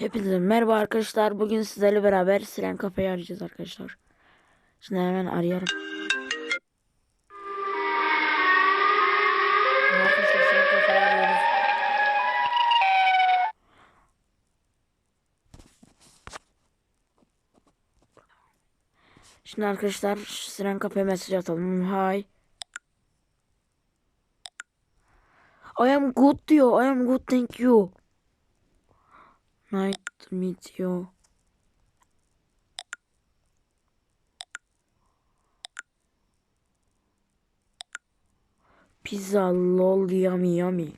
Hepinize merhaba arkadaşlar. Bugün sizlerle beraber Siren Kafe'yi arayacağız arkadaşlar. Şimdi hemen arayalım. Şimdi arkadaşlar Siren Kafe'ye mesaj atalım. Hi. I am good diyor. I am good thank you. Meet you. Pizza lol yummy yummy.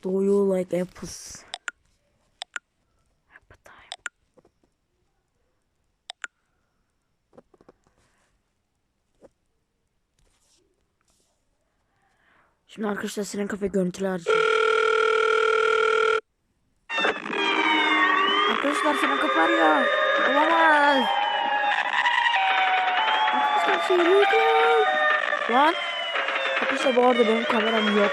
Do you like apples? Şimdi arkadaşlar Siren Kafe görüntüler. Arkadaşlar Siren Kafe arıyor. Olamaz. Arkadaşlar şey yok. Lan. Arkadaşlar bu arada benim kameram yok.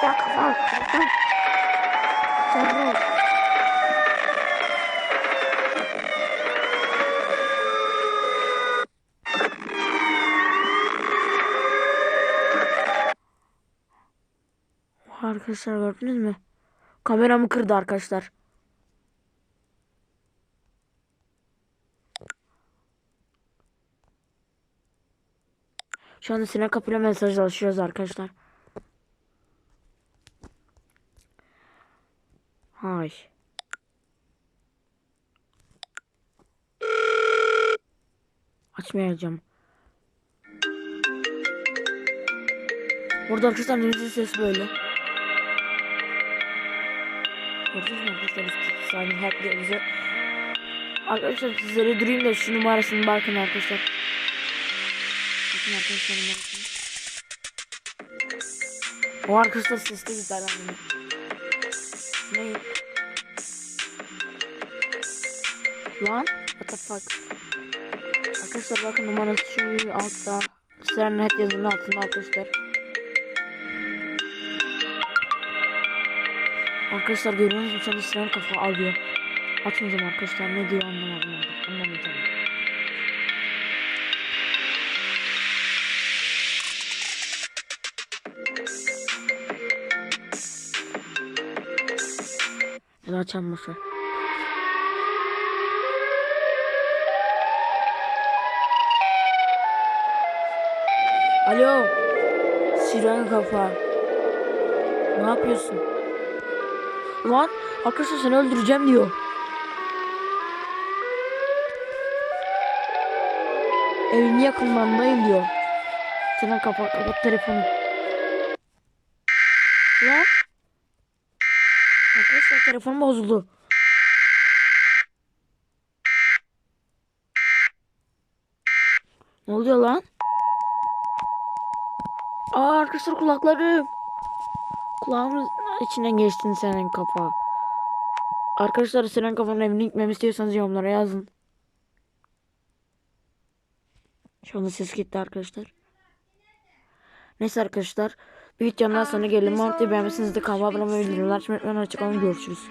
Siren Kafe. Siren Kafe. Arkadaşlar gördünüz mü? Kameramı kırdı arkadaşlar. Şu anda Sinan Kapı'yla mesajlaşıyoruz arkadaşlar. Hay. Açmayacağım. Burada arkadaşlar müzik ses böyle. Mü arkadaşlar üst saniye hacklerimizi. Arkadaşlar sizlere durayım da şu numarasını bakın arkadaşlar. Bakın arkadaşlar numarasını. O arkadaşlar sesli güzel anlamı. Ne? Lan? What the fuck? Arkadaşlar bakın numarası şu altta. Sernet yazının altında arkadaşlar. Arkadaşlar görüyorsunuz mu? Şu siren kafa alıyor. Açmayacağım arkadaşlar. Ne diyor anlamadım. Anlamayacağım. Ya da. Alo. Siren kafa. Ne yapıyorsun? Lan arkadaşlar seni öldüreceğim diyor. Evin yakınlarındayım diyor. Sen kapat kapat telefonu. Lan. Arkadaşlar telefonum bozuldu. Ne oluyor lan? Aa arkadaşlar kulaklarım. Kulağımın içinden geçtin senin kafa. Arkadaşlar senin kafanın evine gitmemi istiyorsanız yorumlara yazın. Şu anda ses gitti arkadaşlar. Neyse arkadaşlar. Bir videomdan sonra gelin. Monty beğenmişsiniz de kanalıma abone olmayı bildirimler açmayı unutmayın. Hoşçakalın. Görüşürüz.